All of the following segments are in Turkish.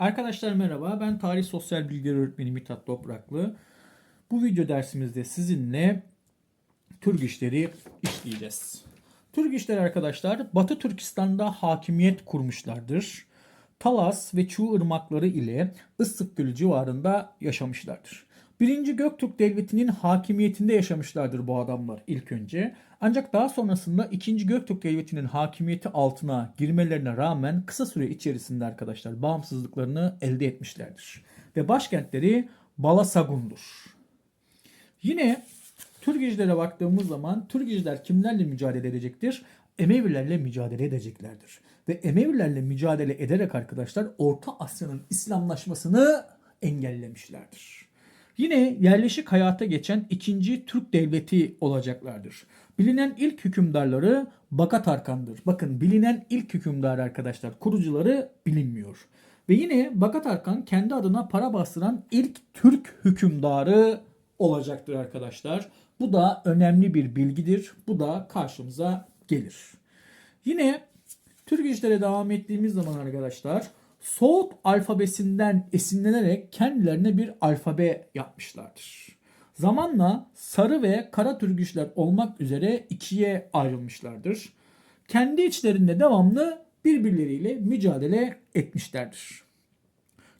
Arkadaşlar merhaba. Ben tarih sosyal bilgiler öğretmeni Mithat Topraklı. Bu video dersimizde sizinle Türk işleri işleyeceğiz. Türk işleri arkadaşlar Batı Türkistan'da hakimiyet kurmuşlardır. Talas ve Çuğ ırmakları ile Issık Gölü civarında yaşamışlardır. Birinci Göktürk Devleti'nin hakimiyetinde yaşamışlardır bu adamlar ilk önce. Ancak daha sonrasında 2. Göktürk Devleti'nin hakimiyeti altına girmelerine rağmen kısa süre içerisinde arkadaşlar bağımsızlıklarını elde etmişlerdir. Ve başkentleri Balasagun'dur. Yine Türgecilere baktığımız zaman Türgeciler kimlerle mücadele edecektir? Emevilerle mücadele edeceklerdir. Ve Emevilerle mücadele ederek arkadaşlar Orta Asya'nın İslamlaşmasını engellemişlerdir. Yine yerleşik hayata geçen ikinci Türk devleti olacaklardır. Bilinen ilk hükümdarları Bakat Arkan'dır. Bakın bilinen ilk hükümdar arkadaşlar kurucuları bilinmiyor. Ve yine Bakat Arkan kendi adına para bastıran ilk Türk hükümdarı olacaktır arkadaşlar. Bu da önemli bir bilgidir. Bu da karşımıza gelir. Yine Türk işlere devam ettiğimiz zaman arkadaşlar Soğut alfabesinden esinlenerek kendilerine bir alfabe yapmışlardır. Zamanla sarı ve kara Türküşler olmak üzere ikiye ayrılmışlardır. Kendi içlerinde devamlı birbirleriyle mücadele etmişlerdir.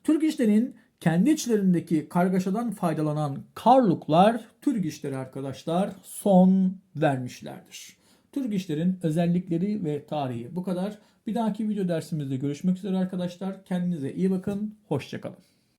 Türk işlerin kendi içlerindeki kargaşadan faydalanan Karluklar Türk işleri arkadaşlar son vermişlerdir. Türk işlerin özellikleri ve tarihi bu kadar. Bir dahaki video dersimizde görüşmek üzere arkadaşlar. Kendinize iyi bakın. Hoşçakalın.